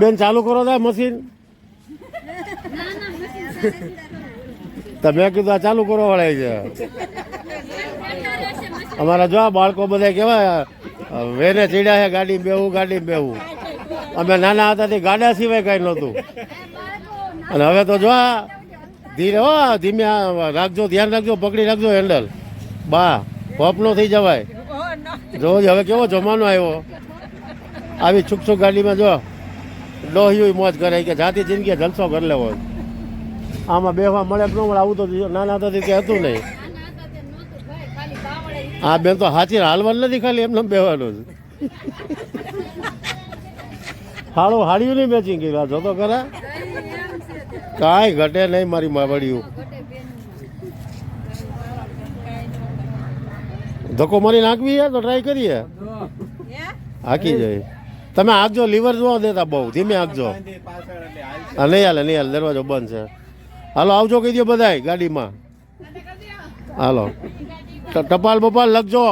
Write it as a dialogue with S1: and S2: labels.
S1: બેન ચાલુ કરો તા મશીન. તમે કીધું આ ચાલુ કરવા વાળા છે. અમારા જો બાળકો બધા કેવા વેને ચીડ્યા છે ગાડી બેવું ગાડી બેવું અમે નાના હતા તે ગાડા સિવાય કાંઈ નહોતું. અને હવે તો જો ધીરે હો ધીમે રાખજો ધ્યાન રાખજો પકડી રાખજો હેન્ડલ. બા પોપ નો થઈ જવાય. જો હવે કેવો જમાનો આવ્યો. આવી છુક છુક ગાડીમાં જો. ડોહ્યું મોજ કરે કે જાતિ જિંદગી જલસો કરી લેવો આમાં બેહવા મળે કે ન મળે આવું તો નાના હતા તે કે હતું નહીં. આ બેન તો હાચી હાલવાનું નથી ખાલી એમને બેહવાનું જ હાળું હાડ્યું નહીં મેચિંગ આ જોતો ખરા? કાંઈ ઘટે નહીં મારી માવડિયું ધક્કો મારી નાખવી યાર તો ટ્રાય કરીએ. હાકી જાય. તમે આગજો લીવર જોવા દેતા બહુ, ધીમે આગજો હા નહીં હાલે નહીં હાલે, દરવાજો બંધ છે. હાલો, આવજો કહી દો બધાય ગાડીમાં. હાલો. ટપાલ બપાલ લખજો.